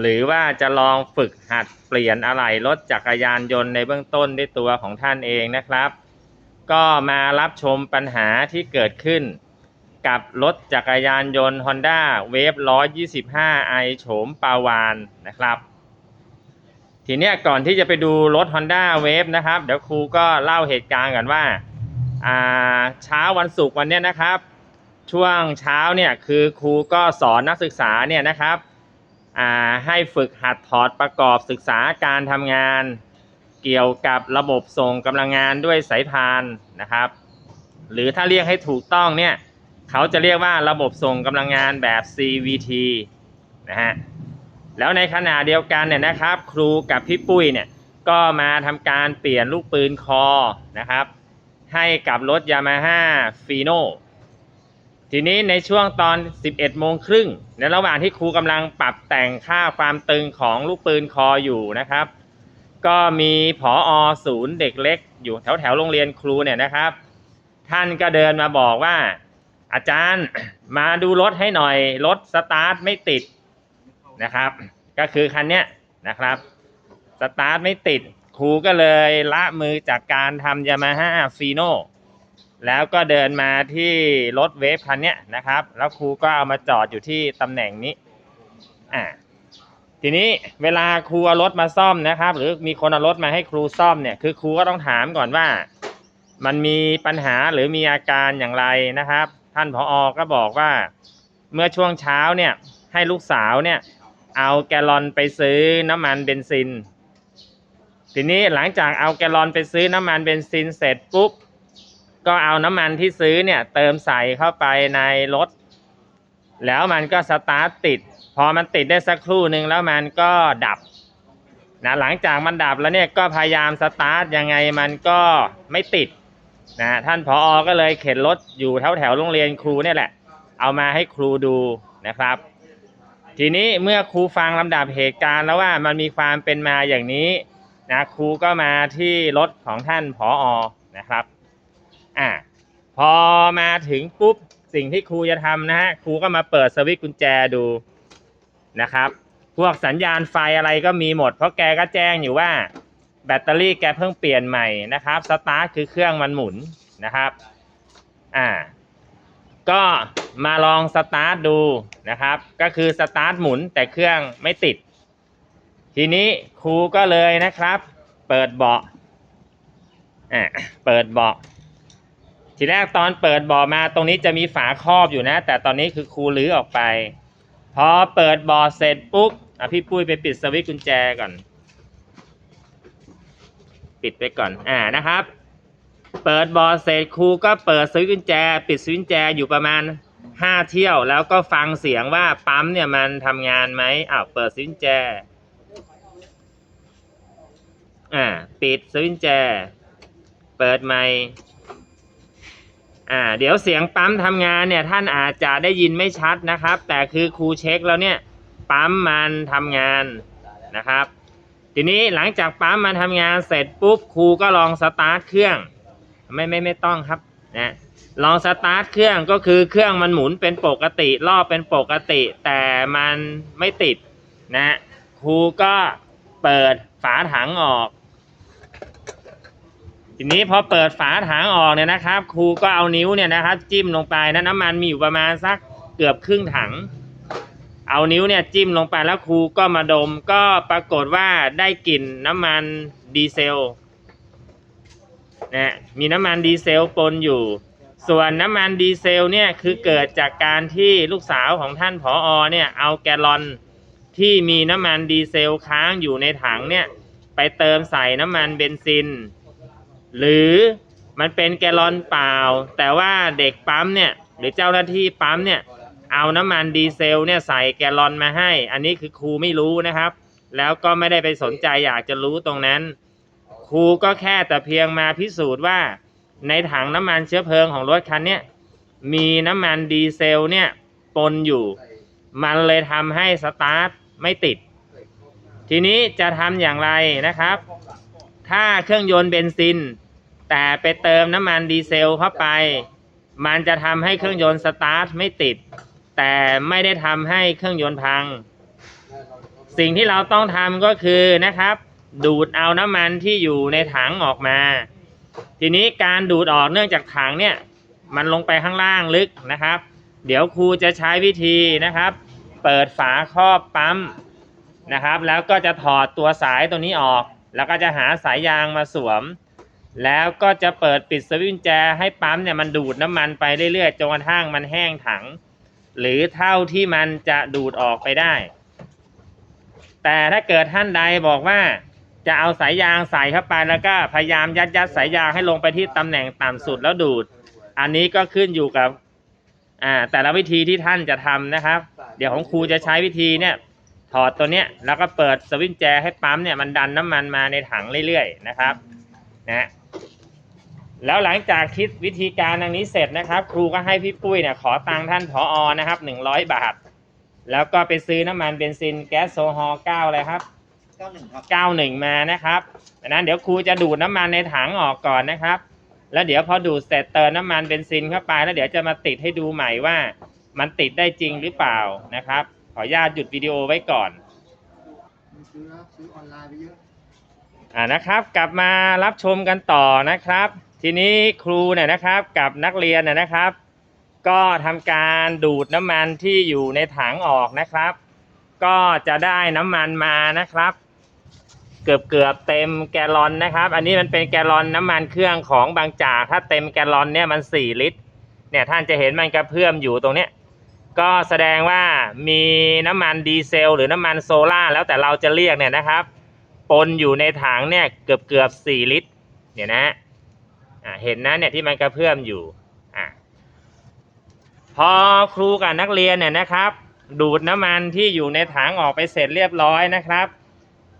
หรือว่าจะลองฝึกหัดเปลี่ยนอะไหล่รถจักรยานยนต์ในเบื้องต้นด้วยตัวของท่านเองนะครับ ก็มารับชมปัญหาที่เกิดขึ้น กับรถจักรยานยนต์ Honda Wave 125i โฉมปาวานนะครับ ทีนี้ก่อนที่จะไปดูรถ Honda Wave นะครับ เดี๋ยวครูก็เล่าเหตุการณ์กันว่าเช้าวันศุกร์วันนี้นะครับ ช่วงเช้าเนี่ยคือครูก็สอนนักศึกษาเนี่ยนะครับ ให้ฝึกหัดถอดประกอบศึกษาการทำงาน เกี่ยวกับระบบส่งกำลังงานด้วยสายพานนะครับ หรือถ้าเรียกให้ถูกต้องเนี่ยเขาจะเรียกว่าระบบส่งกำลังงานแบบ CVT นะฮะแล้วในขณะเดียวกันเนี่ยนะครับ ครูกับพี่ปุ้ยเนี่ยก็มาทำการเปลี่ยนลูกปืนคอนะครับ ให้กับรถยามาฮ่าฟีโน ทีนี้ในช่วงตอน 11โมงครึ่งในระหว่างที่ครูกำลังปรับแต่งค่าความตึงของลูกปืนคออยู่นะครับ ก็มีผออศูนย์เด็กเล็ก อยู่แถวแถวโรงเรียนครูเนี่ยนะครับ ท่านก็เดินมาบอกว่า อาจารย์มาดูรถให้หน่อย รถสตาร์ทไม่ติดนะครับ ก็คือคันเนี้ยนะครับสตาร์ทไม่ติดครูก็เลยละมือจากการทำยามาฮ่าฟีโน แล้วก็เดินมาที่รถเวฟคันนี้นะครับ แล้วครูก็เอามาจอดอยู่ที่ตำแหน่งนี้อ่าทีนี้เวลาครูเอารถมาซ่อมนะครับ หรือมีคนเอารถมาให้ครูซ่อมเนี่ยคือครูก็ต้องถามก่อนว่า มันมีปัญหาหรือมีอาการอย่างไรนะครับ ท่านผออก็บอกว่า เมื่อช่วงเช้าเนี่ยให้ลูกสาวเนี่ยเอาแกลลอนไปซื้อน้ำมันเบนซิน ทีนี้หลังจากเอาแกลลอนไปซื้อน้ำมันเบนซินเสร็จปุ๊บ ก็เอาน้ำมันที่ซื้อเนี่ยเติมใส่เข้าไปในรถ แล้วมันก็สตาร์ทติด พอมันติดได้สักครู่หนึ่งแล้วมันก็ดับนะหลังจากมันดับแล้วเนี่ยก็พยายามสตาร์ทยังไงมันก็ไม่ติดนะท่านผออก็เลยเข็นรถอยู่แถวแถวโรงเรียนครูเนี่ยแหละ เอามาให้ครูดูนะครับ ทีนี้เมื่อครูฟังลำดับเหตุการณ์แล้วว่ามันมีความเป็นมาอย่างนี้นะครูก็มาที่รถของท่านผออนะครับ อ่าพอมาถึงปุ๊บสิ่งที่ครูจะทำนะฮะครูก็มาเปิดสวิตช์กุญแจดูนะครับ พวกสัญญาณไฟอะไรก็มีหมด เพราะแกก็แจ้งอยู่ว่า แบตเตอรี่แกเพิ่งเปลี่ยนใหม่นะครับสตาร์ทคือเครื่องมันหมุนนะครับอ่าก็มาลองสตาร์ทดูนะครับ ก็คือสตาร์ทหมุนแต่เครื่องไม่ติด ทีนี้ครูก็เลยนะครับ เปิดเบาะอะเปิดเบาะ ทีแรกตอนเปิดบาะมาตรงนี้จะมีฝาครอบอยู่นะ แต่ตอนนี้คือครูลื้อออกไป พอเปิดบาะเสร็จปุ๊บอะพี่ปุ้ยไปปิดสวิตช์กุญแจก่อน ปิดไปก่อนอ่านะครับ เปิดบอเสร็จครูก็เปิดสวิตช์กุญแจ ปิดสวิตช์กุญแจอยู่ประมาณห้าเที่ยวแล้วก็ฟังเสียงว่าปั๊มเนี่ยมันทำงานไหมอ้าวเปิดสวิตช์กุญแจอ่าปิดสวิตช์กุญแจ เปิดไมค อ่าเดี๋ยวเสียงปั๊มทำงานเนี่ยท่านอาจจะได้ยินไม่ชัดนะครับ แต่คือครูเช็คแล้วเนี่ยปั๊มมันทำงานนะครับ ทีนี้หลังจากปั๊มมันทำงานเสร็จปุ๊บครูก็ลองสตาร์ทเครื่องไม่ไม่ไม่ต้องครับนะลองสตาร์ทเครื่องก็คือเครื่องมันหมุนเป็นปกติรอบเป็นปกติ แต่มันไม่ติดนะครูก็เปิดฝาถังออก ทีนี้พอเปิดฝาถังออกเนี่ยนะครับ ครูก็เอานิ้วเนี่ยนะครับ จิ้มลงไปนะน้ำมันมีอยู่ประมาณสักเกือบครึ่งถัง เอานิ้วเนี่ยจิ้มลงไปแล้วครูก็มาดมก็ปรากฏว่าได้กลิ่นน้ำมันดีเซลนะมีน้ำมันดีเซลปนอยู่ ส่วนน้ำมันดีเซลเนี่ยคือเกิดจากการที่ลูกสาวของท่านผออเนี่ยเอาแกลลอนที่มีน้ำมันดีเซลค้างอยู่ในถังเนี่ยไปเติมใส่น้ำมันเบนซิน หรือมันเป็นแกลลอนเปล่า แต่ว่าเด็กปั๊มเนี่ยหรือเจ้าหน้าที่ปั๊มเนี่ยเอาน้ำมันดีเซลเนี่ยใส่แกลลอนมาให้ อันนี้คือครูไม่รู้นะครับ แล้วก็ไม่ได้ไปสนใจอยากจะรู้ตรงนั้น ครูก็แค่แต่เพียงมาพิสูจน์ว่า ในถังน้ำมันเชื้อเพลิงของรถคันนี้มีน้ำมันดีเซลเนี่ยปนอยู่ มันเลยทำให้สตาร์ทไม่ติด ทีนี้จะทำอย่างไรนะครับ ถ้าเครื่องยนต์เบนซิน แต่ไปเติมน้ำมันดีเซลเข้าไป มันจะทำให้เครื่องยนต์สตาร์ทไม่ติด แต่ไม่ได้ทำให้เครื่องยนต์พัง สิ่งที่เราต้องทำก็คือนะครับ ดูดเอาน้ำมันที่อยู่ในถังออกมา ทีนี้การดูดออกเนื่องจากถังเนี่ย มันลงไปข้างล่างลึกนะครับ เดี๋ยวครูจะใช้วิธีนะครับ เปิดฝาครอบปั๊มนะครับ แล้วก็จะถอดตัวสายตัวนี้ออก แล้วก็จะหาสายยางมาสวม แล้วก็จะเปิดปิดสวิตช์กุญแจให้ปั๊มเนี่ยมันดูดน้ำมันไปเรื่อยๆจนกระทั่งมันแห้งถัง หรือเท่าที่มันจะดูดออกไปได้ แต่ถ้าเกิดท่านใดบอกว่าจะเอาสายยางใส่เข้าไปแล้วก็พยายามยัดยัดสายยางให้ลงไปที่ตำแหน่งต่ำสุดแล้วดูด อันนี้ก็ขึ้นอยู่กับอ่าแต่ละวิธีที่ท่านจะทำนะครับ เดี๋ยวของครูจะใช้วิธีเนี่ยถอดตัวเนี้ยแล้วก็เปิดสวิตช์แจให้ปั๊มเนี่ยมันดันน้ำมันมาในถังเรื่อยๆนะครับนะ แล้วหลังจากคิดวิธีการดังนี้เสร็จนะครับ ครูก็ให้พี่ปุ้ยเนี่ยขอตังค์ท่านผออนะครับหนึ่งร้อยบาท แล้วก็ไปซื้อน้ำมันเบนซินแก๊สโซฮอล์เก้าเลยครับเก้าหนึ่งครับ91มานะครับดังนั้นเดี๋ยวครูจะดูดน้ำมันในถังออกก่อนนะครับ แล้วเดี๋ยวพอดูดเสร็จเติมน้ำมันเบนซินเข้าไปแล้วเดี๋ยวจะมาติดให้ดูใหม่ว่า มันติดได้จริงหรือเปล่านะครับ ขออนุญาตหยุดวิดีโอไว้ก่อนซื้อแล้วซื้อออนไลน์ไปเยอะอ่านะครับ กลับมารับชมกันต่อนะครับ ทีนี้ครูเนี่ยนะครับกับนักเรียนเนี่ยนะครับ ก็ทำการดูดน้ำมันที่อยู่ในถังออกนะครับ ก็จะได้น้ำมันมานะครับ เกือบเกือบเต็มแกลลอนนะครับ อันนี้มันเป็นแกลลอนน้ำมันเครื่องของบางจากถ้าเต็มแกลลอนเนี่ยมัน 4 ลิตรเนี่ยท่านจะเห็นมันกระเพื่อมอยู่ตรงเนี้ยก็แสดงว่ามีน้ำมันดีเซล หรือน้ำมันโซล่าแล้วแต่เราจะเรียกเนี่ยนะครับ ปนอยู่ในถังเนี่ยเกือบเกือบสี่ลิตรเนี่ยนะฮะ เห็นนะเนี่ยที่มันกระเพื่อมอยู่อพอครูกับนักเรียนเนี่ยนะครับ ดูดน้ำมันที่อยู่ในถังออกไปเสร็จเรียบร้อยนะครับ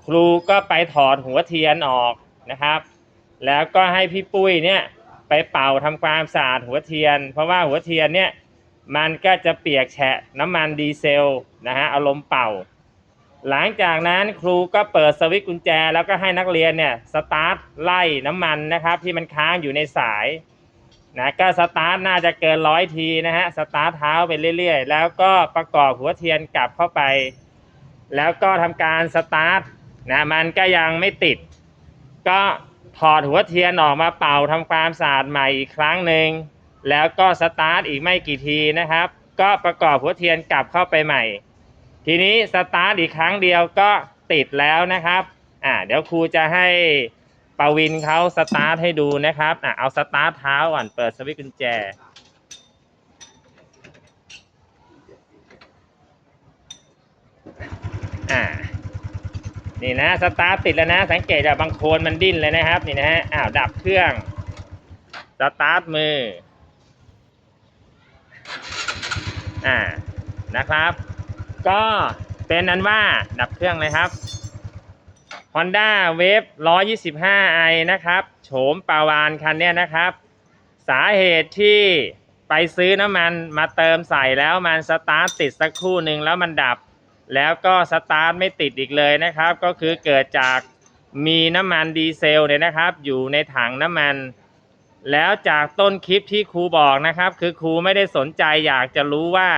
ครูก็ไปถอดหัวเทียนออกนะครับ แล้วก็ให้พี่ปุ้ยเนี่ยไปเป่าทำความสะอาดหัวเทียน เพราะว่าหัวเทียนเนี่ยมันก็จะเปียกแฉะน้ำมันดีเซลนะฮะเอาลมเป่า หลังจากนั้นครูก็เปิดสวิตช์กุญแจ แล้วก็ให้นักเรียนเนี่ยสตาร์ทไล่น้ำมันนะครับ ที่มันค้างอยู่ในสายนะก็สตาร์ทน่าจะเกินร้อยทีนะฮะสตาร์ทเท้าไปเรื่อยๆ แล้วก็ประกอบหัวเทียนกลับเข้าไป แล้วก็ทำการสตาร์ทนะมันก็ยังไม่ติด ก็ถอดหัวเทียนออกมาเป่าทำความสะอาดใหม่อีกครั้งหนึ่งแล้วก็สตาร์ทอีกไม่กี่ทีนะครับ ก็ประกอบหัวเทียนกลับเข้าไปใหม่ ทีนี้สตาร์ทอีกครั้งเดียวก็ติดแล้วนะครับอ่าเดี๋ยวครูจะให้ปวินเขาสตาร์ทให้ดูนะครับอ่าเอาสตาร์ทเท้าก่อนเปิดสวิตช์กุญแจอ่านี่นะสตาร์ทติดแล้วนะ สังเกตจากบางโคนมันดิ้นเลยนะครับนี่นะฮะอ้าวดับเครื่องสตาร์ทมืออ่านะครับ ก็เป็นนั้นว่าดับเครื่องเลยครับ Honda Wave 125i นะครับโฉมปาวานคันเนี้ยนะครับ สาเหตุที่ไปซื้อน้ำมันมาเติมใส่แล้วมันสตาร์ทติดสักครู่หนึ่งแล้วมันดับ แล้วก็สตาร์ทไม่ติดอีกเลยนะครับ ก็คือเกิดจากมีน้ำมันดีเซลเนี่ยนะครับ อยู่ในถังน้ำมัน แล้วจากต้นคลิปที่ครูบอกนะครับ คือครูไม่ได้สนใจอยากจะรู้ว่า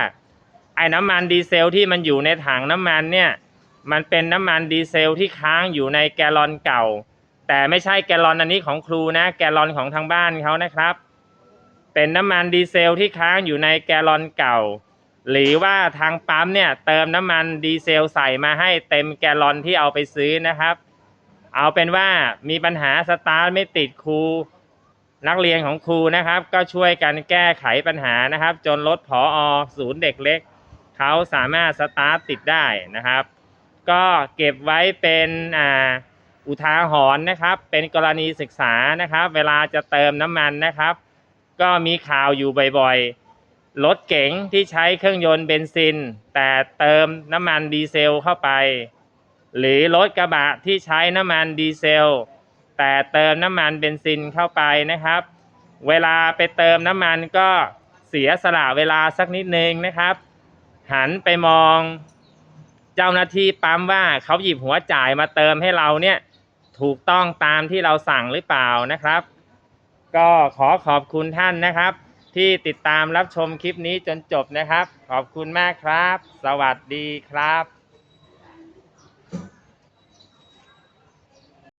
ไอ้น้ำมันดีเซลที่มันอยู่ในถังน้ำมันเนี่ย มันเป็นน้ำมันดีเซลที่ค้างอยู่ในแกลลอนเก่า แต่ไม่ใช่แกลลอนอันนี้ของครูนะ แกลลอนของทางบ้านเขานะครับ เป็นน้ำมันดีเซลที่ค้างอยู่ในแกลลอนเก่า หรือว่าทางปั๊มเนี่ยเติมน้ำมันดีเซลใส่มาให้เต็มแกลลอนที่เอาไปซื้อนะครับ เอาเป็นว่ามีปัญหาสตาร์ทไม่ติดครูนักเรียนของครูนะครับ ก็ช่วยกันแก้ไขปัญหานะครับ จนรถผออศูนย์เด็กเล็ก เขาสามารถสตาร์ทติดได้นะครับ ก็เก็บไว้เป็นอ่าอุทาหรณ์นะครับ เป็นกรณีศึกษานะครับ เวลาจะเติมน้ำมันนะครับ ก็มีข่าวอยู่บ่อยๆรถเก๋งที่ใช้เครื่องยนต์เบนซิน แต่เติมน้ำมันดีเซลเข้าไป หรือรถกระบะที่ใช้น้ำมันดีเซล แต่เติมน้ำมันเบนซินเข้าไปนะครับ เวลาไปเติมน้ำมันก็เสียสละเวลาสักนิดนึงนะครับ หันไปมอง เจ้าหน้าที่ปั๊มว่าเขาหยิบหัวจ่ายมาเติมให้เราเนี่ยถูกต้องตามที่เราสั่งหรือเปล่านะครับ ก็ขอขอบคุณท่านนะครับ ที่ติดตามรับชมคลิปนี้จนจบนะครับ ขอบคุณมากครับ สวัสดีครับ